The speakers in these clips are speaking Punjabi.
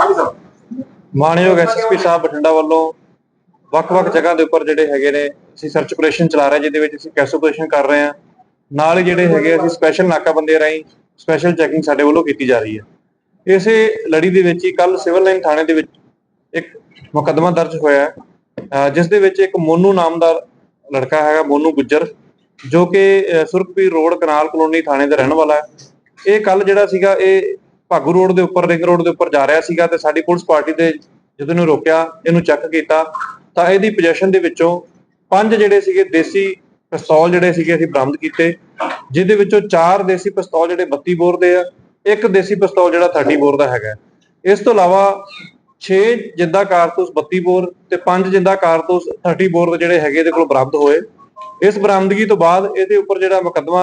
ਹਾਂਜੀ ਸਰ ਮਾਨਯੋਗ ਐਸਐਸਪੀ ਸਾਹਿਬ ਬਠਿੰਡਾ ਵੱਲੋਂ ਵੱਖ-ਵੱਖ ਜਗ੍ਹਾ ਦੇ ਉੱਪਰ ਜਿਹੜੇ ਹੈਗੇ ਨੇ, ਅਸੀਂ ਸਰਚ ਆਪਰੇਸ਼ਨ ਚਲਾ ਰਹੇ ਜਿਹਦੇ ਵਿੱਚ ਅਸੀਂ ਕੈਸ ਆਪਰੇਸ਼ਨ ਕਰ ਰਹੇ ਹਾਂ। ਨਾਲ ਹੀ ਜਿਹੜੇ ਹੈਗੇ ਅਸੀਂ ਸਪੈਸ਼ਲ ਨਾਕਾਬੰਦੀ ਰਾਹੀਂ ਸਪੈਸ਼ਲ ਚੈਕਿੰਗ ਸਾਡੇ ਵੱਲੋਂ ਕੀਤੀ ਜਾ ਰਹੀ ਹੈ। ਇਸੇ ਲੜੀ ਦੇ ਵਿੱਚ ਹੀ ਕੱਲ ਸਿਵਲ ਲਾਈਨ ਥਾਣੇ ਦੇ ਵਿੱਚ ਇੱਕ ਮੁਕੱਦਮਾ ਦਰਜ ਹੋਇਆ ਜਿਸ ਦੇ ਵਿੱਚ ਇੱਕ ਮੋਨੂ ਨਾਮ ਦਾ ਲੜਕਾ ਹੈਗਾ, ਮੋਨੂ ਗੁੱਜਰ, ਜੋ ਕਿ ਸੁਰਖਪੀਰ ਰੋਡ, ਕਨਾਲ ਕਲੋਨੀ ਥਾਣੇ ਦਾ ਰਹਿਣ ਵਾਲਾ ਹੈ। ਇਹ ਕੱਲ ਜਿਹੜਾ ਸੀਗਾ, ਇਹ ਭਾਗੂ ਰੋਡ ਦੇ ਉੱਪਰ, ਰਿੰਗ ਰੋਡ ਦੇ ਉੱਪਰ ਜਾ ਰਿਹਾ ਸੀਗਾ ਤੇ ਸਾਡੀ ਪੁਲਿਸ ਪਾਰਟੀ ਦੇ ਜਦੋਂ ਇਹਨੂੰ ਰੋਕਿਆ, ਇਹਨੂੰ ਚੈੱਕ ਕੀਤਾ, ਤਾਂ ਇਹਦੀ ਪੋਜੀਸ਼ਨ ਦੇ ਵਿੱਚੋਂ ਪੰਜ ਜਿਹੜੇ ਸੀਗੇ ਦੇਸੀ ਪਿਸਤੌਲ ਜਿਹੜੇ ਸੀਗੇ ਅਸੀਂ ਬਰਾਮਦ ਕੀਤੇ, ਜਿਹਦੇ ਵਿੱਚੋਂ ਚਾਰ ਦੇਸੀ ਪਿਸਤੌਲ ਜਿਹੜੇ 32 ਬੋਰ ਦੇ ਆ, ਇੱਕ ਦੇਸੀ ਪਿਸਤੌਲ ਜਿਹੜਾ 30 ਬੋਰ ਦਾ ਹੈਗਾ। ਇਸ ਤੋਂ ਇਲਾਵਾ 6 ਜਿੰਦਾ ਕਾਰਤੂਸ 32 ਬੋਰ ਤੇ 5 ਜਿੰਦਾ ਕਾਰਤੂਸ 30 ਬੋਰ ਦੇ ਜਿਹੜੇ ਹੈਗੇ ਇਹਦੇ ਕੋਲ ਬਰਾਮਦ ਹੋਏ। ਇਸ ਬਰਾਮਦਗੀ ਤੋਂ ਬਾਅਦ ਇਹਦੇ ਉੱਪਰ ਜਿਹੜਾ ਮੁਕੱਦਮਾ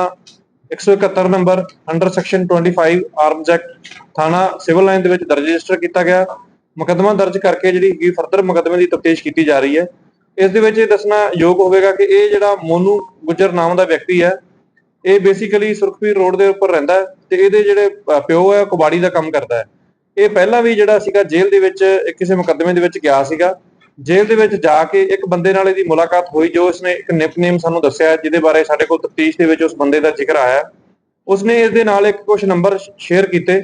171 number under section 25 Arms Act ਥਾਣਾ ਸਿਵਲ ਲਾਈਨ ਦੇ ਵਿੱਚ ਦਰਜ ਰਜਿਸਟਰ ਕੀਤਾ ਗਿਆ। ਮੁਕੱਦਮਾ ਦਰਜ ਕਰਕੇ ਜਿਹੜੀ ਹੈਗੀ ਫਰਦਰ ਮੁਕੱਦਮੇ ਦੀ ਤਫਤੀਸ਼ ਕੀਤੀ ਜਾ ਰਹੀ ਹੈ। ਇਸ ਦੇ ਵਿੱਚ ਇਹ ਦੱਸਣਾ ਯੋਗ ਹੋਵੇਗਾ ਕਿ ਇਹ ਜਿਹੜਾ ਮੋਨੂ ਗੁੱਜਰ ਨਾਮ ਦਾ ਵਿਅਕਤੀ ਹੈ, ਇਹ ਬੇਸਿਕਲੀ ਸੁਰਖਪੀਰ ਰੋਡ ਦੇ ਉੱਪਰ ਰਹਿੰਦਾ ਹੈ ਤੇ ਇਹਦੇ ਜਿਹੜੇ ਪਿਓ ਹੈ ਉਹ ਕਬਾੜੀ ਦਾ ਕੰਮ ਕਰਦਾ ਹੈ। ਇਹ ਪਹਿਲਾਂ ਵੀ ਜਿਹੜਾ ਸੀਗਾ ਜੇਲ੍ਹ ਦੇ ਵਿੱਚ ਕਿਸੇ ਮੁਕੱਦਮੇ ਦੇ ਵਿੱਚ ਗਿਆ ਸੀਗਾ। ਜੇਲ੍ਹ ਦੇ ਵਿੱਚ ਜਾ ਕੇ ਇੱਕ ਬੰਦੇ ਨਾਲ ਇਹਦੀ ਮੁਲਾਕਾਤ ਹੋਈ ਜੋ ਉਸਨੇ ਇੱਕ ਨਿਪਨੇਮ ਸਾਨੂੰ ਦੱਸਿਆ ਜਿਹਦੇ ਬਾਰੇ ਸਾਡੇ ਕੋਲ ਤਫਤੀਸ਼ ਦੇ ਵਿੱਚ ਉਸ ਬੰਦੇ ਦਾ ਜ਼ਿਕਰ ਆਇਆ ਉਸਨੇ ਇਸ ਦੇ ਨਾਲ ਇੱਕ ਕੁਝ ਨੰਬਰ ਸ਼ੇਅਰ ਕੀਤੇ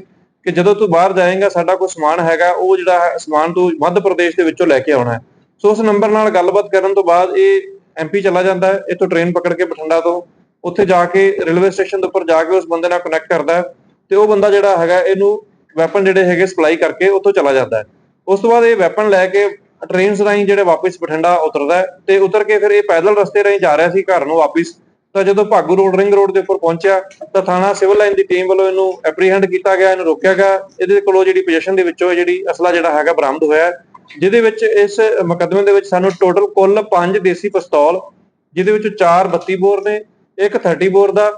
ਕਿ ਜਦੋਂ ਤੂੰ ਬਾਹਰ ਜਾਏਗਾ, ਸਾਡਾ ਕੋਈ ਸਮਾਨ ਹੈਗਾ, ਉਹ ਜਿਹੜਾ ਹੈ, ਸਮਾਨ ਤੂੰ ਮੱਧ ਪ੍ਰਦੇਸ਼ ਦੇ ਵਿੱਚੋਂ ਲੈ ਕੇ ਆਉਣਾ ਹੈ। ਸੋ ਉਸ ਨੰਬਰ ਨਾਲ ਗੱਲਬਾਤ ਕਰਨ ਤੋਂ ਬਾਅਦ ਇਹ ਐਮਪੀ ਚਲਾ ਜਾਂਦਾ ਹੈ, ਇੱਥੋਂ ਟ੍ਰੇਨ ਪਕੜ ਕੇ ਬਠਿੰਡਾ ਤੋਂ। ਉੱਥੇ ਜਾ ਕੇ ਰੇਲਵੇ ਸਟੇਸ਼ਨ ਦੇ ਉੱਪਰ ਜਾ ਕੇ ਉਸ ਬੰਦੇ ਨਾਲ ਕਨੈਕਟ ਕਰਦਾ ਹੈ ਤੇ ਉਹ ਬੰਦਾ ਜਿਹੜਾ ਹੈਗਾ, ਇਹਨੂੰ ਵੈਪਨ ਜਿਹੜੇ ਹੈਗੇ ਸਪਲਾਈ ਕਰਕੇ ਉੱਥੋਂ ਚਲਾ ਜਾਂਦਾ ਹੈ। ਉਸ ਤੋਂ ਬਾਅਦ ਇਹ ਵੈਪਨ ਲੈ ਕੇ ਟ੍ਰੇਨਸ ਰਾਹੀਂ ਜਿਹੜੇ ਵਾਪਸ ਬਠਿੰਡਾ ਉਤਰਦਾ ਤੇ ਉਤਰ ਕੇ ਫਿਰ ਇਹ ਪੈਦਲ ਰਸਤੇ ਰਾਹੀਂ ਜਾ ਰਿਹਾ ਸੀ ਘਰ ਨੂੰ ਵਾਪਸ। ਤਾਂ ਜਦੋਂ ਭਾਗੂ ਰੋਡ, ਰਿੰਗ ਰੋਡ ਦੇ ਉੱਪਰ ਪਹੁੰਚਿਆ, ਤਾਂ ਥਾਣਾ ਸਿਵਲ ਲਾਈਨ ਦੀ ਟੀਮ ਵੱਲੋਂ ਇਹਨੂੰ ਐਪਰੀਹੈਂਡ ਕੀਤਾ ਗਿਆ, ਇਹਨੂੰ ਰੋਕਿਆ ਗਿਆ। ਇਹਦੇ ਕੋਲੋਂ ਜਿਹੜੀ ਪੋਜੀਸ਼ਨ ਦੇ ਵਿੱਚੋਂ ਇਹ ਜਿਹੜੀ ਅਸਲਾ ਜਿਹੜਾ ਹੈਗਾ ਬਰਾਮਦ ਹੋਇਆ ਜਿਹਦੇ ਵਿੱਚ ਇਸ ਮੁਕੱਦਮੇ ਦੇ ਵਿੱਚ ਸਾਨੂੰ ਟੋਟਲ ਕੁੱਲ 5 ਦੇਸੀ ਪਿਸਤੌਲ, ਜਿਹਦੇ ਵਿੱਚੋਂ 4 32 ਬੋਰ ਨੇ, ਇੱਕ 30 ਬੋਰ ਦਾ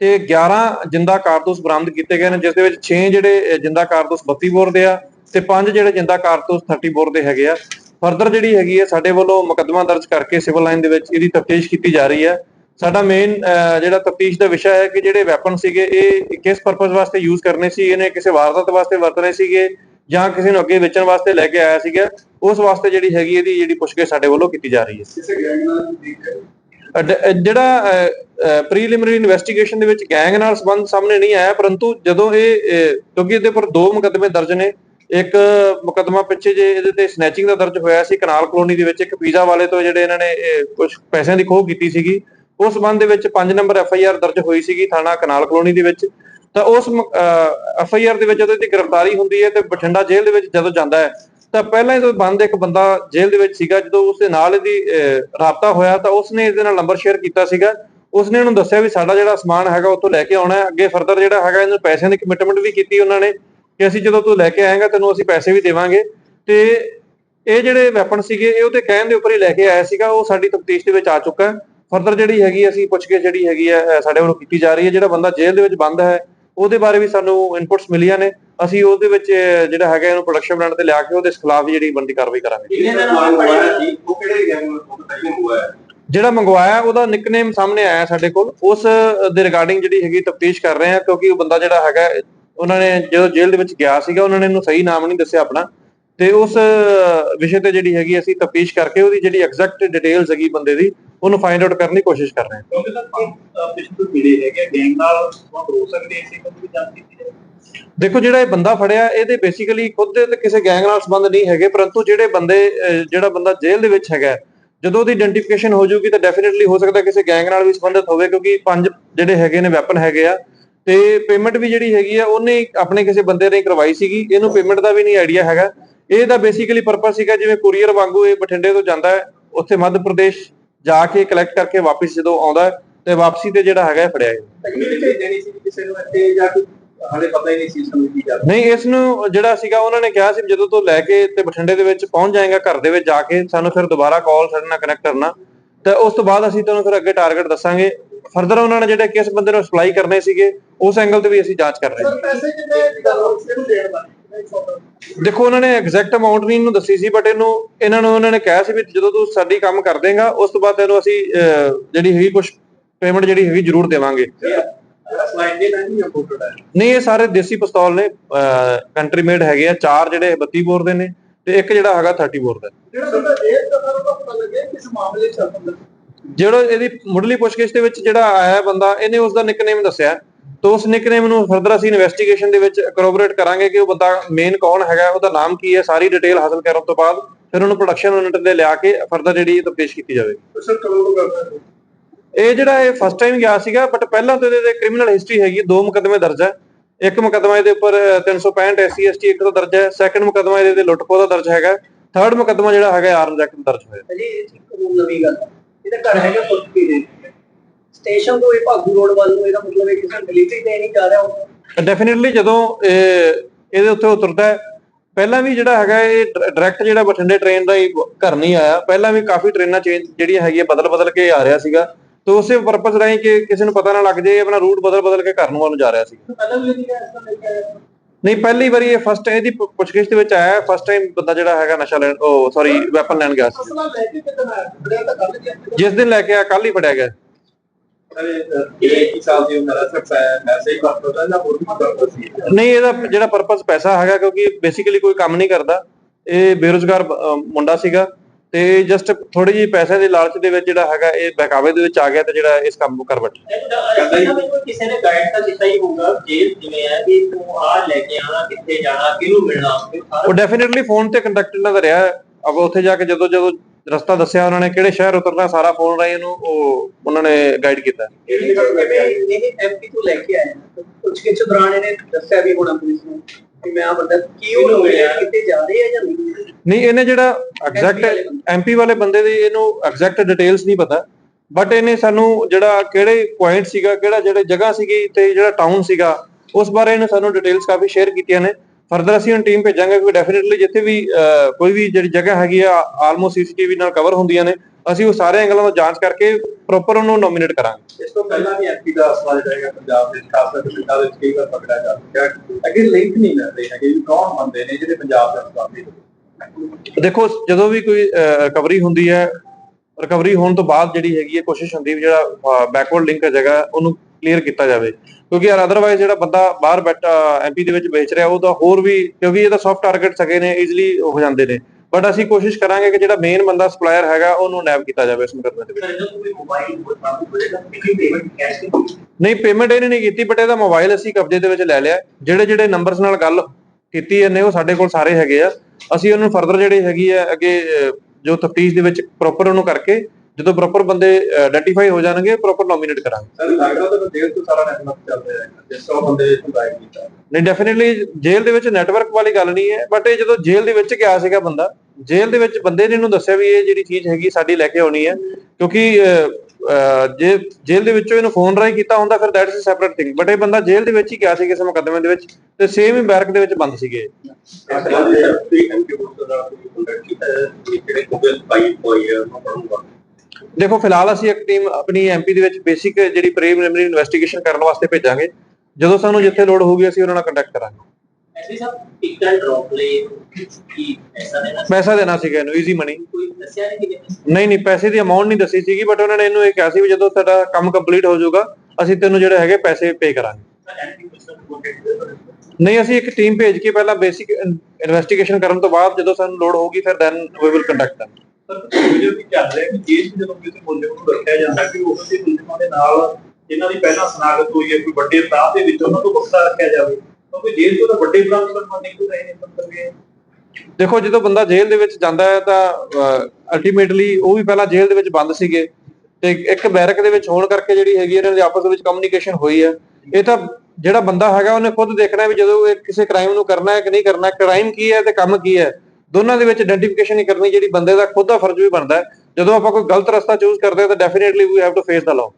ਤੇ 11 ਜਿੰਦਾ ਕਾਰਤੂਸ ਬਰਾਮਦ ਕੀਤੇ ਗਏ ਨੇ, ਜਿਸ ਦੇ ਵਿੱਚ 6 ਜਿਹੜੇ ਜਿੰਦਾ ਕਾਰਤੂਸ 32 ਬੋਰ ਦੇ ਆ ਤੇ 5 ਜਿਹੜੇ ਜਿੰਦਾ ਕਾਰਤੂਸ 30 ਬੋਰ ਦੇ ਹੈਗੇ ਆ ਫਰਦਰ ਜਿਹੜੀ ਹੈਗੀ ਹੈ ਸਾਡੇ ਵੱਲੋਂ ਮੁਕੱਦਮਾ ਦਰਜ ਕਰਕੇ ਸਿਵਲ ਲਾਈਨ ਦੇ ਵਿੱਚ ਇਹਦੀ ਤਫਤੀਸ਼ ਕੀਤੀ ਜਾ ਰਹੀ ਹੈ ਸਾਡਾ ਮੇਨ ਜਿਹੜਾ ਤਫਤੀਸ਼ ਦਾ ਵਿਸ਼ਾ ਹੈ ਕਿ ਜਿਹੜੇ ਵੈਪਨ ਸੀਗੇ ਇਹ ਕਿਸ ਪਰਪਸ ਵਾਸਤੇ ਯੂਜ਼ ਕਰਨੇ ਸੀ ਇਹਨੇ ਕਿਸੇ ਵਾਰਦਾਤ ਵਾਸਤੇ ਵਰਤਣੇ ਸੀਗੇ ਜਾਂ ਕਿਸੇ ਨੂੰ ਅੱਗੇ ਵੇਚਣ ਵਾਸਤੇ ਲੈ ਕੇ ਆਇਆ ਸੀਗਾ ਉਸ ਵਾਸਤੇ ਜਿਹੜੀ ਹੈਗੀ ਇਹਦੀ ਜਿਹੜੀ ਪੁੱਛਗਿੱਛ ਸਾਡੇ ਵੱਲੋਂ ਕੀਤੀ ਜਾ ਰਹੀ ਹੈ। ਕਿਸੇ ਗੈਂਗ ਨਾਲ ਜਿਹੜਾ ਪ੍ਰੀਲਿਮਿਨਰੀ ਇਨਵੈਸਟੀਗੇਸ਼ਨ ਦੇ ਵਿੱਚ ਗੈਂਗ ਨਾਲ ਸੰਬੰਧ ਸਾਹਮਣੇ ਨਹੀਂ ਆਇਆ ਪਰੰਤੂ ਜਦੋਂ ਇਹ ਕਿਉਂਕਿ ਇਹਦੇ ਪਰ ਦੋ ਮੁਕੱਦਮੇ ਦਰਜ ਨੇ ਇੱਕ ਮੁਕੱਦਮਾ ਪਿੱਛੇ ਜੇ ਇਹਦੇ ਤੇ ਸਨੈਚਿੰਗ ਦਾ ਦਰਜ ਹੋਇਆ ਸੀ, ਕਨਾਲ ਕਲੋਨੀ ਦੇ ਵਿੱਚ ਇੱਕ ਪੀਜ਼ਾ ਵਾਲੇ ਤੋਂ ਜਿਹੜੇ ਇਹਨਾਂ ਨੇ ਕੁਝ ਪੈਸਿਆਂ ਦੀ ਖੋਹ ਕੀਤੀ ਸੀਗੀ। ਉਸ ਸੰਬੰਧ ਦੇ ਵਿੱਚ 5 ਨੰਬਰ ਐਫ ਆਈ ਆਰ ਦਰਜ ਹੋਈ ਸੀਗੀ ਥਾਣਾ ਕਨਾਲ ਕਲੋਨੀ ਦੇ ਵਿੱਚ। ਤਾਂ ਉਸ ਐਫ ਆਈ ਆਰ ਦੇ ਵਿੱਚ ਜਦੋਂ ਇਹਦੀ ਗ੍ਰਿਫਤਾਰੀ ਹੁੰਦੀ ਹੈ ਤੇ ਬਠਿੰਡਾ ਜੇਲ੍ਹ ਦੇ ਵਿੱਚ ਜਦੋਂ ਜਾਂਦਾ ਹੈ, ਤਾਂ ਪਹਿਲਾਂ ਹੀ ਤੋਂ ਬੰਦ ਇੱਕ ਬੰਦਾ ਜੇਲ੍ਹ ਦੇ ਵਿੱਚ ਸੀਗਾ, ਜਦੋਂ ਉਸ ਦੇ ਨਾਲ ਇਹਦੀ ਰਾਬਤਾ ਹੋਇਆ ਤਾਂ ਉਸਨੇ ਇਹਦੇ ਨਾਲ ਨੰਬਰ ਸ਼ੇਅਰ ਕੀਤਾ ਸੀਗਾ। ਉਸਨੇ ਇਹਨੂੰ ਦੱਸਿਆ ਵੀ ਸਾਡਾ ਜਿਹੜਾ ਸਮਾਨ ਹੈਗਾ ਉੱਥੋਂ ਲੈ ਕੇ ਆਉਣਾ ਹੈ। ਅੱਗੇ ਫਰਦਰ ਜਿਹੜਾ ਹੈਗਾ, ਇਹਨੂੰ ਪੈਸਿਆਂ ਦੀ ਕਮਿਟਮੈਂਟ ਵੀ ਕੀਤੀ ਉਹਨਾਂ ਨੇ। ਕਿ ਅਸੀਂ ਜਦੋਂ ਤੂੰ ਲੈ ਕੇ ਆਏਗਾ ਤੈਨੂੰ ਅਸੀਂ ਪੈਸੇ ਵੀ ਦੇਵਾਂਗੇ। ਤੇ ਇਹ ਜਿਹੜੇ ਵੈਪਨ ਸੀਗੇ ਇਹ ਉਹਦੇ ਕਹਿਣ ਦੇ ਉੱਪਰ ਹੀ ਲੈ ਕੇ ਆਇਆ ਸੀਗਾ ਉਹ ਸਾਡੀ ਤਫਤੀਸ਼ ਦੇ ਵਿੱਚ ਆ ਚੁੱਕਾ ਹੈ। ਫਰਦਰ ਜਿਹੜੀ ਹੈਗੀ ਹੈ, ਅਸੀਂ ਪੁੱਛ ਕੇ ਜਿਹੜੀ ਹੈਗੀ ਹੈ ਸਾਡੇ ਵੱਲੋਂ ਕੀਤੀ ਜਾ ਰਹੀ ਹੈ। ਜਿਹੜਾ ਬੰਦਾ ਜੇਲ੍ਹ ਦੇ ਵਿੱਚ ਬੰਦ ਹੈ ਉਹਦੇ ਬਾਰੇ ਵੀ ਸਾਨੂੰ ਇਨਪੁਟਸ ਮਿਲੀਆਂ ਨੇ। ਅਸੀਂ ਉਹਦੇ ਵਿੱਚ ਜਿਹੜਾ ਹੈਗਾ ਇਹਨੂੰ ਪ੍ਰੋਡਕਸ਼ਨ ਬ੍ਰਾਂਡ ਤੇ ਲਿਆ ਕੇ ਉਹਦੇ ਖਿਲਾਫ ਜਿਹੜੀ ਬਣਦੀ ਕਾਰਵਾਈ ਕਰਾਂਗੇ। ਹੈ ਜਿਹੜਾ ਮੰਗਵਾਇਆ ਉਹਦਾ ਨਿਕਨੇਮ ਸਾਹਮਣੇ ਆਇਆ ਸਾਡੇ ਕੋਲ। ਉਸ ਦੇ ਰਿਗਾਰਡਿੰਗ ਜਿਹੜੀ ਹੈਗੀ ਤਫਤੀਸ਼ ਕਰ ਰਹੇ ਆ ਕਿਉਂਕਿ ਉਹ ਬੰਦਾ ਜਿਹੜਾ ਹੈਗਾ ਉਹਨਾਂ ਨੇ ਜਦੋਂ ਜੇਲ੍ਹ ਦੇ ਵਿੱਚ ਗਿਆ ਸੀਗਾ ਉਹਨਾਂ ਨੇ ਇਹਨੂੰ ਸਹੀ ਨਾਮ ਨਹੀਂ ਦੱਸਿਆ ਆਪਣਾ। ਤੇ ਉਸ ਵਿਸ਼ੇ ਤੇ ਜਿਹੜੀ ਹੈਗੀ ਅਸੀਂ ਤਫਤੀਸ਼ ਕਰਕੇ ਉਹਦੀ ਜਿਹੜੀ ਐਗਜ਼ੈਕਟ ਡਿਟੇਲਸ ਹੈਗੀ ਬੰਦੇ ਦੀ ਉਹਨੂੰ ਫਾਈਂਡ ਆਊਟ ਕਰਨ ਦੀ ਕੋਸ਼ਿਸ਼ ਕਰ ਰਹੇ ਹਾਂ। ਕਿਉਂਕਿ ਤਾਂ ਪਿਛਲੇ ਮਿਲੇ ਹੈਗੇ ਗੈਂਗ ਨਾਲ ਬਹੁਤ ਹੋ ਸਕਦੇ ਇਸੇ ਨੂੰ ਵੀ ਜਾਣ ਕੀਤੀ ਜਾਏ ਦੇਖੋ ਜਿਹੜਾ ਇਹ ਬੰਦਾ ਫੜਿਆ ਇਹਦੇ ਬੇਸਿਕਲੀ ਖੁਦ ਦੇ ਤੇ ਕਿਸੇ ਗੈਂਗ ਨਾਲ ਸੰਬੰਧ ਨਹੀਂ ਹੈਗੇ ਪਰੰਤੂ ਜਿਹੜੇ ਬੰਦੇ ਜਿਹੜਾ ਬੰਦਾ ਜੇਲ੍ਹ ਦੇ ਵਿੱਚ ਹੈਗਾ ਜਦੋਂ ਉਹਦੀ ਆਇਡੈਂਟੀਫਿਕੇਸ਼ਨ ਹੋ ਜਾਊਗੀ ਤਾਂ ਡੈਫੀਨਿਟਲੀ ਹੋ ਸਕਦਾ ਕਿਸੇ ਗੈਂਗ ਨਾਲ ਵੀ ਸੰਬੰਧਿਤ ਹੋਵੇ ਕਿਉਂਕਿ ਪੰਜ ਜਿਹੜੇ ਹੈਗੇ ਨੇ ਵੈਪਨ ਹੈਗੇ ਆ ਤੇ ਪੇਮੈਂਟ ਵੀ ਜਿਹੜੀ ਹੈਗੀ ਆ ਉਹਨੇ ਆਪਣੇ ਕਿਸੇ ਬੰਦੇ ਨੇ ਕਰਵਾਈ ਸੀਗੀ ਇਹਨੂੰ ਪੇਮੈਂਟ ਦਾ ਵੀ ਨਹੀਂ ਆਈਡੀਆ ਹੈਗਾ। ਇਹ ਤਾਂ ਬੇਸਿਕਲੀ ਪਰਪਸ ਸੀਗਾ ਜਿਵੇਂ ਕੁਰੀਅਰ ਵਾਂਗੂ ਇਹ ਬਠਿੰਡੇ ਤੋਂ ਜਾਂਦਾ ਹੈ ਉੱਥੇ ਮੱਧ ਪ੍ਰਦੇਸ਼ ਜਾ ਕੇ ਕਲੈਕਟ ਕਰਕੇ ਵਾਪਸ ਜਦੋਂ ਆਉਂਦਾ ਤੇ ਵਾਪਸੀ ਤੇ ਜਿਹੜਾ ਹੈਗਾ ਫੜਿਆ ਗਿਆ। ਤਕਨੀਕ ਭੇਜ ਦੇਣੀ ਸੀ ਕਿਸੇ ਨੂੰ ਇੱਥੇ ਜਾਂ ਕੋਈ ਹਾਲੇ ਪਤਾ ਹੀ ਨਹੀਂ ਸੀ ਸਮਝ ਕੀ ਜਾ ਨਹੀਂ ਇਸ ਨੂੰ ਜਿਹੜਾ ਸੀਗਾ ਉਹਨਾਂ ਨੇ ਕਿਹਾ ਸੀ ਜਦੋਂ ਤੋਂ ਲੈ ਕੇ ਤੇ ਬਠਿੰਡੇ ਦੇ ਵਿੱਚ ਪਹੁੰਚ ਜਾਏਗਾ ਘਰ ਦੇ ਵਿੱਚ ਜਾ ਕੇ ਸਾਨੂੰ ਫਿਰ ਦੁਬਾਰਾ ਕਾਲ ਸਾਡੇ ਨਾਲ ਕਨੈਕਟ ਕਰਨਾ। ਤੇ ਉਸ ਤੋਂ ਬਾਅਦ ਅਸੀਂ ਤੁਹਾਨੂੰ ਫਿਰ ਅੱਗੇ ਟਾਰਗੇਟ ਦੱਸਾਂਗੇ। ਫਰਦਰ ਉਹਨਾਂ ਨੇ ਜਿਹੜੇ ਕਿਸ ਬੰਦੇ ਨੂੰ ਸਪਲਾਈ ਕਰਨੇ ਸੀਗੇ ਉਸ ਐਂਗਲ ਤੇ ਵੀ ਅਸੀਂ ਜਾਂਚ ਕਰ ਰਹੇ ਹਾਂ। ਪੈਸੇ ਕਿੰਨੇ ਦੀ ਗੱਲ ਹੋ ਕਿਸੇ ਨੂੰ ਦੇਣ ਵਾਲੀ? ਦੇਖੋ ਉਹਨਾਂ ਨੇ ਐਗਜ਼ੈਕਟ ਅਮਾਉਂਟ ਨਹੀਂ ਇਹਨੂੰ ਦੱਸੀ ਸੀ ਬਟ ਇਹਨੂੰ ਇਹਨਾਂ ਨੂੰ ਉਹਨਾਂ ਨੇ ਕਿਹਾ ਸੀ ਵੀ ਜਦੋਂ ਤੂੰ ਸਾਡੀ ਕੰਮ ਕਰ ਦੇਂਗਾ ਉਸ ਤੋਂ ਬਾਅਦ ਤੈਨੂੰ ਅਸੀਂ ਜਿਹੜੀ ਹੈਗੀ ਕੁਝ ਪੇਮੈਂਟ ਜਿਹੜੀ ਹੈਗੀ ਜ਼ਰੂਰ ਦੇਵਾਂਗੇ। ਨਹੀਂ ਇਹ ਸਾਰੇ ਦੇਸੀ ਪਿਸਤੌਲ ਨੇ ਕੰਟਰੀ ਮੇਡ ਹੈਗੇ ਆ ਚਾਰ ਜਿਹੜੇ 32 ਬੋਰ ਦੇ ਨੇ ਤੇ ਇੱਕ ਜਿਹੜਾ ਹੈਗਾ 30 ਬੋਰ ਦਾ। ਜਿਹੜਾ ਦਾ ਸਾਰਾ ਪਤਾ ਲੱਗਿਆ ਕਿਸ ਮਾਮਲੇ ਚ ਚੱਲਦਾ ਜਿਹੜਾ ਇਹਦੀ ਮੁੱਢਲੀ ਪੁੱਛਗਿੱਛ ਦੇ ਵਿੱਚ ਜਿਹੜਾ ਆਇਆ ਬੰਦਾ ਇਹਨੇ ਉਸ ਦਾ ਨਿਕਨੇਮ ਦੱਸਿਆ ਤਾਂ ਉਸ ਨਿਕਨੇਮ ਨੂੰ ਫਰਦਰ ਅਸੀਂ ਇਨਵੈਸਟੀਗੇਸ਼ਨ ਦੇ ਵਿੱਚ ਕਰੋਬੋਰੇਟ ਕਰਾਂਗੇ ਕਿ ਉਹ ਬੰਦਾ ਮੇਨ ਕੌਣ ਹੈਗਾ ਉਹਦਾ ਨਾਮ ਕੀ ਹੈ ਸਾਰੀ ਡਿਟੇਲ ਹਾਸਲ ਕਰਨ ਤੋਂ ਬਾਅਦ ਫਿਰ ਉਹਨੂੰ ਪ੍ਰੋਡਕਸ਼ਨ ਯੂਨਿਟ ਤੇ ਲਿਆ ਕੇ ਫਰਦਰ ਜਿਹੜੀ ਤਫਤੀਸ਼ ਕੀਤੀ ਜਾਵੇ। ਸਰ ਕਲੋਲ ਕਰਦਾ ਇਹ ਜਿਹੜਾ ਇਹ ਫਸਟ ਟਾਈਮ ਗਿਆ ਸੀਗਾ ਬਟ ਪਹਿਲਾਂ ਤੋਂ ਇਹਦੇ ਤੇ ਕ੍ਰਿਮੀਨਲ ਹਿਸਟਰੀ ਹੈਗੀ ਦੋ ਮੁਕੱਦਮੇ ਦਰਜ ਹੈ। ਇੱਕ ਮੁਕੱਦਮਾ ਇਹਦੇ ਉੱਪਰ ਅਹ, 365 ਐਸਸੀ ਐਸਟੀ ਐਕਟ ਦਾ ਦਰਜ ਹੈ। ਸੈਕੰਡ ਮੁਕੱਦਮਾ ਇਹਦੇ ਤੇ ਲੁੱਟਖੋ ਦਾ ਦਰਜ ਹੈਗਾ ਥਰਡ ਮੁਕੱਦਮਾ ਜਿਹੜਾ ਹੈਗਾ ਆਰਮ ਐਕਟ ਦਾ ਦਰਜ ਹੋਇਆ ਜੀ ਇਹ ਕਾਨੂੰਨ ਨਵੀਂ ਗੱਲ ਹੈ। ਇਹਦਾ ਘਰ ਹੈਗਾ ਪੁੱਤਕੀ ਦੇ ਸਟੇਸ਼ਨ ਤੋਂ ਇਹ ਭਾਗੂ ਰੋਡ ਵੱਲ ਨੂੰ ਇਹਦਾ ਮਤਲਬ ਇਹ ਕਿਸੇ ਡਿਲੀਵਰੀ ਦੇਣ ਨਹੀਂ ਜਾ ਰਿਹਾ ਉਹ। ਡੈਫੀਨਿਟਲੀ ਜਦੋਂ ਇਹ ਇਹਦੇ ਉੱਤੇ ਉਤਰਦਾ ਹੈ ਪਹਿਲਾਂ ਵੀ ਜਿਹੜਾ ਹੈਗਾ ਇਹ ਡਾਇਰੈਕਟ ਜਿਹੜਾ ਬਠਿੰਡੇ ਟ੍ਰੇਨ ਦਾ ਹੀ ਘਰ ਨਹੀਂ ਆਇਆ। ਪਹਿਲਾਂ ਵੀ ਕਾਫੀ ਟ੍ਰੇਨਾਂ ਚੇਂਜ ਜਿਹੜੀਆਂ ਹੈਗੀਆਂ ਬਦਲ ਬਦਲ ਕੇ ਆ ਰਿਹਾ ਸੀਗਾ। ਤੇ ਉਸੇ ਪਰਪਸ ਰਾਹੀਂ ਕਿ ਕਿਸੇ ਨੂੰ ਪਤਾ ਨਾ ਲੱਗ ਇਹ ਆਪਣਾ ਰੂਟ ਬਦਲ ਬਦਲ ਕੇ ਘਰ ਨੂੰ ਵੱਲ ਜਾ ਰਿਹਾ ਸੀ ਪਹਿਲਾਂ ਵੀ ਨਹੀਂ ਗਿਆ ਇਸ ਤਰ੍ਹਾਂ ਲੈ ਕੇ ਆਇਆ ਨਹੀਂ ਪਹਿਲੀ ਵਾਰੀ ਇਹ ਫਸਟ ਇਹਦੀ ਪੁ- ਪੁੱਛਗਿੱਛ ਦੇ ਵਿੱਚ ਆਇਆ ਫਸਟ ਟਾਈਮ ਬੰਦਾ ਜਿਹੜਾ ਹੈਗਾ ਨਸ਼ਾ ਲੈਣ ਉਹ ਸੌਰੀ ਵੈਪਨ ਲੈਣ ਗਿਆ ਸੀ। ਅਸਲਾ ਲੈ ਕੇ ਕਿਤੇ ਆਇਆ ਬੜਿਆ ਤਾਂ ਗੱਲ ਜੀ ਜਿਸ ਦਿਨ ਲੈ ਕੇ ਆ ਕੱਲ ਹੀ ਫੜਿਆ ਗਿਆ। ਇਹ ਕੀ ਸਾਲ ਦੀ ਉਮਰ ਹੈ ਸਕਦਾ ਹੈ ਵੈਸੇ ਹੀ ਵਰਤਦਾ ਜਾਂ ਹੋਰ ਵੀ ਵਰਤਦਾ ਸੀ? ਨਹੀਂ ਇਹਦਾ ਜਿਹੜਾ ਪਰਪਸ ਪੈਸਾ ਹੈਗਾ ਕਿਉਂਕਿ ਬੇਸਿਕਲੀ ਕੋਈ ਕੰਮ ਨਹੀਂ ਕਰਦਾ। ਇਹ ਬੇਰੋਜ਼ਗਾਰ ਮੁੰਡਾ ਸੀਗਾ। ਤੇ ਜਸਟ ਥੋੜੀ ਜਿਹੀ ਪੈਸੇ ਦੇ ਲਾਲਚ ਦੇ ਵਿੱਚ ਜਿਹੜਾ ਹੈਗਾ ਇਹ ਬਹਿਕਾਵੇ ਦੇ ਵਿੱਚ ਆ ਗਿਆ ਤੇ ਜਿਹੜਾ ਇਸ ਕੰਮ ਨੂੰ ਕਰ ਬੈਠਾ। ਕਹਿੰਦਾ ਜੀ ਕਿਸੇ ਨੇ ਗਾਈਡ ਤਾਂ ਕੀਤਾ ਹੀ ਹੋਊਗਾ ਜੇਲ੍ਹ ਜਿਵੇਂ ਹੈ ਕਿ ਤੂੰ ਆਹ ਲੈ ਕੇ ਆਣਾ ਕਿੱਥੇ ਜਾਣਾ ਕਿਹਨੂੰ ਮਿਲਣਾ ਉਹ ਡੈਫੀਨਿਟਲੀ ਫੋਨ ਤੇ ਕੰਟੈਕਟ ਇਹਨਾਂ ਦਾ ਰਿਹਾ। ਅਬ ਉੱਥੇ ਜਾ ਕੇ ਜਦੋਂ ਜਦੋਂ ਰਸਤਾ ਦੱਸਿਆ ਉਹਨਾਂ ਨੇ ਕਿਹੜੇ ਸ਼ਹਿਰ ਉਤਰਨਾ ਸਾਰਾ ਫੋਨ ਰਾਹੀਂ ਇਹਨੂੰ ਉਹ ਉਹਨਾਂ ਨੇ ਗਾਈਡ ਕੀਤਾ। ਇਹ ਐਮਪੀ ਤੋਂ ਲੈ ਕੇ ਆਇਆ ਕੁਝ ਕਿਛ ਦੌਰਾਨ ਇਹਨੇ ਦੱਸਿਆ ਵੀ ਹੋਣਾ ਪੁਲਿਸ ਨੂੰ। ਕਿ ਮੈਂ ਆ ਬੰਦਾ ਕੀ ਉਹ ਮਿਲਿਆ। ਕਿੱਥੇ ਜਾ ਰਹੇ ਆ ਜਾਂ ਨਹੀਂ ਨਹੀਂ ਇਹਨੇ ਜਿਹੜਾ ਐਗਜ਼ੈਕਟ ਐਮਪੀ ਵਾਲੇ ਬੰਦੇ? ਦੀ ਇਹਨੂੰ ਐਗਜ਼ੈਕਟ ਡਿਟੇਲਸ ਨਹੀਂ ਪਤਾ ਬਟ ਇਹਨੇ ਸਾਨੂੰ ਜਿਹੜਾ ਕਿਹੜੇ ਪੁਆਇੰਟ ਸੀਗਾ ਕਿਹੜਾ ਜਿਹੜੇ ਜਗ੍ਹਾ ਸੀਗੀ ਤੇ ਜਿਹੜਾ ਟਾਊਨ ਸੀਗਾ ਉਸ ਬਾਰੇ ਇਹਨੇ ਸਾਨੂੰ ਡਿਟੇਲਸ ਕਾਫੀ ਸ਼ੇਅਰ ਕੀਤੀਆਂ ਨੇ। ਫਰਦਰ ਅਸੀਂ ਹੁਣ ਟੀਮ ਭੇਜਾਂਗੇ ਕਿਉਂਕਿ ਡੈਫੀਨਿਟਲੀ ਜਿੱਥੇ ਵੀ ਕੋਈ ਵੀ ਜਿਹੜੀ ਜਗ੍ਹਾ ਹੈਗੀ ਆ ਆਲਮੋਸਟ ਸੀਸੀਟੀਵੀ ਨਾਲ ਕਵਰ ਹੁੰਦੀਆਂ ਨੇ ਅਸੀਂ ਉਹ ਸਾਰੇ ਐਂਗਲਾਂ ਤੋਂ ਜਾਂਚ ਕਰਕੇ ਪ੍ਰੋਪਰ ਉਹਨੂੰ ਨੋਮੀਨੇਟ ਕਰਾਂਗੇ। ਇਸ ਤੋਂ ਪਹਿਲਾਂ ਵੀ ਐਮਪੀ ਦਾ ਅਸਲਾ ਜਿਹੜਾ ਹੈਗਾ ਪੰਜਾਬ ਦੇ ਖਾਸ ਕਰਕੇ ਪਿੰਡਾਂ ਵਿੱਚ ਕਈ ਵਾਰ ਪਕੜਿਆ ਜਾ ਚੁੱਕਿਆ ਅੱਗੇ ਲਿੰਕ ਨਹੀਂ ਮਿਲ ਰਹੇ ਹੈਗੇ ਕੌਣ ਬੰਦੇ ਨੇ ਜਿਹੜੇ ਪੰਜਾਬ ਦੇ ਅਸਲਾ ਦੇ ਦੇਖੋ ਜਦੋਂ ਵੀ ਕੋਈ ਰਿਕਵਰੀ ਹੁੰਦੀ ਹੈ ਰਿਕਵਰੀ ਹੋਣ ਤੋਂ ਬਾਅਦ ਜਿਹੜੀ ਹੈਗੀ ਹੈ ਕੋਸ਼ਿਸ਼ ਹੁੰਦੀ ਵੀ ਜਿਹੜਾ ਬੈਕਵਰਡ ਲਿੰਕ ਹੈ ਜਗ੍ਹਾ ਉਹਨੂੰ ਕਲੀਅਰ ਕੀਤਾ ਜਾਵੇ। ਕਿਉਂਕਿ ਯਾਰ ਅਦਰਵਾਈਜ਼ ਜਿਹੜਾ ਬੰਦਾ ਬਾਹਰ ਬੈਠਾ ਐਮਪੀ ਦੇ ਵਿੱਚ ਵੇਚ ਰਿਹਾ ਉਹ ਤਾਂ ਹੋਰ ਵੀ ਕਿਉਂਕਿ ਇਹਦਾ ਸੌਫਟ ਟਾਰਗੇਟ ਸਕੇ ਨੇ ਈਜ਼ੀਲੀ ਹੋ ਜਾਂਦੇ ਨੇ। ਬਟ ਅਸੀਂ ਕੋਸ਼ਿਸ਼ ਕਰਾਂਗੇ ਕਿ ਜਿਹੜਾ ਮੇਨ ਬੰਦਾ ਸਪਲਾਇਰ ਹੈਗਾ ਉਹਨੂੰ ਨੈਬ ਕੀਤਾ ਜਾਵੇ ਇਸ ਮੁਕੱਦਮੇ ਦੇ ਵਿੱਚ ਨਹੀਂ ਪੇਮੈਂਟ ਇਹਨੇ ਨਹੀਂ ਕੀਤੀ ਬਟ ਇਹਦਾ ਮੋਬਾਈਲ ਅਸੀਂ ਕਬਜ਼ੇ ਦੇ ਵਿੱਚ ਲੈ ਲਿਆ। ਜਿਹੜੇ ਜਿਹੜੇ ਨੰਬਰਸ ਨਾਲ ਗੱਲ ਕੀਤੀ ਇਹਨੇ ਉਹ ਸਾਡੇ ਕੋਲ ਸਾਰੇ ਹੈਗੇ ਆ। ਅਸੀਂ ਉਹਨੂੰ ਫਰਦਰ ਜਿਹੜੀ ਹੈਗੀ ਆ ਅੱਗੇ ਜੋ ਤਫਤੀਸ਼ ਦੇ ਵਿੱਚ ਪ੍ਰੋਪਰ ਉਹਨੂੰ ਕਰਕੇ ਜਦੋਂ ਪ੍ਰੋਪਰ ਬੰਦੇ ਆਇਡੈਂਟੀਫਾਈ ਹੋ ਜਾਣਗੇ ਪ੍ਰੋਪਰ ਨੋਮੀਨੇਟ ਕਰਾਂਗੇ। ਸਰ ਲੱਗਦਾ ਤਾਂ ਜੇਲ੍ਹ ਤੋਂ ਸਾਰਾ ਨੈਟਵਰਕ ਚੱਲ ਰਿਹਾ ਹੈ ਜਿਸ 100 ਬੰਦੇ ਇਸ ਨੂੰ ਗਾਈਡ ਕੀਤਾ। ਨਹੀਂ ਡੈਫੀਨਿਟਲੀ ਜੇਲ੍ਹ ਦੇ ਵਿੱਚ ਨੈਟਵਰਕ ਵਾਲੀ ਗੱਲ ਨਹੀਂ ਹੈ ਬਟ ਇਹ ਜਦੋਂ ਜੇਲ੍ਹ ਦੇ ਵਿੱਚ ਗਿਆ ਸੀਗਾ ਬੰਦਾ ਜੇਲ੍ਹ ਦੇ ਵਿੱਚ ਬੰਦੇ ਨੇ ਇਹਨੂੰ ਦੱਸਿਆ ਵੀ ਇਹ ਜਿਹੜੀ ਚੀਜ਼ ਹੈਗੀ ਸਾਡੀ ਲੈ ਕੇ ਆਉਣੀ ਹੈ ਕਿਉਂਕਿ ਜੇ ਜੇਲ੍ਹ ਦੇ ਵਿੱਚੋਂ ਇਹਨੂੰ ਫੋਨ ਰਾਹੀਂ ਕੀਤਾ ਹੁੰਦਾ ਫਿਰ that's a separate thing but ਇਹ ਬੰਦਾ ਜੇਲ੍ਹ ਦੇ ਵਿੱਚ ਹੀ ਗਿਆ ਸੀ ਕਿਸੇ ਮੁਕੱਦਮੇ ਦੇ ਵਿੱਚ ਤੇ ਸੇਮ ਹੀ ਬੈਰਕ ਦੇ ਵਿੱਚ ਬੰਦ ਸੀਗੇ। ਜਿਹੜੇ ਗੂਗਲ ਪਾਈ ਹੋਈ ਹੈ ਉਹ ਪੜੂੰਗਾ ਦੇਖੋ ਫਿਲਹਾਲ ਅਸੀਂ ਇੱਕ ਟੀਮ ਆਪਣੀ ਐਮਪੀ ਦੇ ਵਿੱਚ ਬੇਸਿਕ ਜਿਹੜੀ ਪ੍ਰੀਲਿਮਿਨਰੀ ਇਨਵੈਸਟੀਗੇਸ਼ਨ ਕਰਨ ਵਾਸਤੇ ਭੇਜਾਂਗੇ। ਜਦੋਂ ਸਾਨੂੰ ਜਿੱਥੇ ਲੋੜ ਹੋਊਗੀ ਅਸੀਂ ਉਹਨਾਂ ਨਾਲ ਕੰਟੈਕਟ ਕਰਾਂਗੇ। ਐਸੀ ਸਭ ਪਿਕ ਐਂਡ ਡ੍ਰੌਪ ਲਈ ਕੀ ਐਸਾ ਦੇਣਾ ਪੈਸਾ ਦੇਣਾ ਸੀਗਾ ਇਹਨੂੰ ਈਜ਼ੀ ਮਨੀ ਕੋਈ ਦੱਸਿਆ ਨਹੀਂ ਕਿ ਨਹੀਂ ਨਹੀਂ ਪੈਸੇ ਦੀ ਅਮਾਉਂਟ ਨਹੀਂ ਦੱਸੀ ਸੀਗੀ ਬਟ ਉਹਨਾਂ ਨੇ ਇਹਨੂੰ ਇਹ ਕਿਹਾ ਸੀ ਵੀ ਜਦੋਂ ਤੁਹਾਡਾ ਕੰਮ ਕੰਪਲੀਟ ਹੋ ਜਾਊਗਾ ਅਸੀਂ ਤੈਨੂੰ ਜਿਹੜੇ ਹੈਗੇ ਪੈਸੇ ਪੇ ਕਰਾਂਗੇ ਨਹੀਂ ਅਸੀਂ ਇੱਕ ਟੀਮ ਭੇਜ ਕੇ ਪਹਿਲਾਂ ਬੇਸਿਕ ਇਨਵੈਸਟੀਗੇਸ਼ਨ ਕਰਨ ਤੋਂ ਬਾਅਦ ਜਦੋਂ ਸਾਨੂੰ ਲੋੜ ਹੋਊਗੀ ਫਿਰ then we will contact them ਪਰ ਵੀਡੀਓ ਵੀ ਚੱਲ ਰਿਹਾ ਕਿ ਜੇਲ੍ਹ 'ਚ ਜਦੋਂ ਕਿਸੇ ਮੁੰਡੇ ਨੂੰ ਰੱਖਿਆ ਜਾਂਦਾ ਕਿ ਉਸ ਦੇ ਮੁੰਡਿਆਂ ਦੇ ਨਾਲ ਜਿਨ੍ਹਾਂ ਦੀ ਪਹਿਲਾਂ ਸਨਾਖਤ ਹੋਈ ਹੈ, ਕੋਈ ਵੱਡੇ ਅਪਰਾਧ ਦੇ ਵਿੱਚ ਉਹਨਾਂ ਤੋਂ ਵੱਖਰਾ ਰੱਖਿਆ ਜਾਵੇ ਕਿਉਂਕਿ ਜੇਲ੍ਹ 'ਚੋਂ ਤਾਂ ਵੱਡੇ ਅਪਰਾਧ ਕਰਨ ਨਿਕਲ ਰਹੇ ਨੇ ਮਤਲਬ ਕਿ ਦੇਖੋ, ਜਦੋਂ ਬੰਦਾ ਜੇਲ੍ਹ ਦੇ ਵਿੱਚ ਜਾਂਦਾ ਹੈ ਤਾਂ ਅਲਟੀਮੇਟਲੀ ਉਹ ਵੀ ਪਹਿਲਾਂ ਜੇਲ੍ਹ ਦੇ ਵਿੱਚ ਬੰਦ ਸੀਗੇ ਤੇ ਇੱਕ ਬੈਰਕ ਦੇ ਵਿੱਚ ਹੋਣ ਕਰਕੇ ਜਿਹੜੀ ਹੈਗੀ ਇਹਨਾਂ ਦੀ ਆਪਸ ਵਿੱਚ ਕਮਿਊਨੀਕੇਸ਼ਨ ਹੋਈ ਹੈ ਇਹ ਤਾਂ ਜਿਹੜਾ ਬੰਦਾ ਹੈਗਾ, ਉਹਨੇ ਖੁਦ ਦੇਖਣਾ ਵੀ ਜਦੋਂ ਇਹ ਕਿਸੇ ਕ੍ਰਾਈਮ ਨੂੰ ਕਰਨਾ ਹੈ ਕਿ ਨਹੀਂ ਕਰਨਾ ਕ੍ਰਾਈਮ ਕੀ ਹੈ ਤੇ ਕੰਮ ਕੀ ਹੈ। ਦੋਨਾਂ ਦੇ ਵਿੱਚ ਆਇਡੈਂਟੀਫਿਕੇਸ਼ਨ ਹੀ ਕਰਨੀ ਜਿਹੜੀ ਬੰਦੇ ਦਾ ਖੁਦ ਦਾ ਫਰਜ਼ ਵੀ ਬਣਦਾ ਹੈ। ਜਦੋਂ ਆਪਾਂ ਕੋਈ ਗਲਤ ਰਸਤਾ ਚੂਜ਼ ਕਰਦੇ ਹਾਂ ਤਾਂ definitely we have to face the law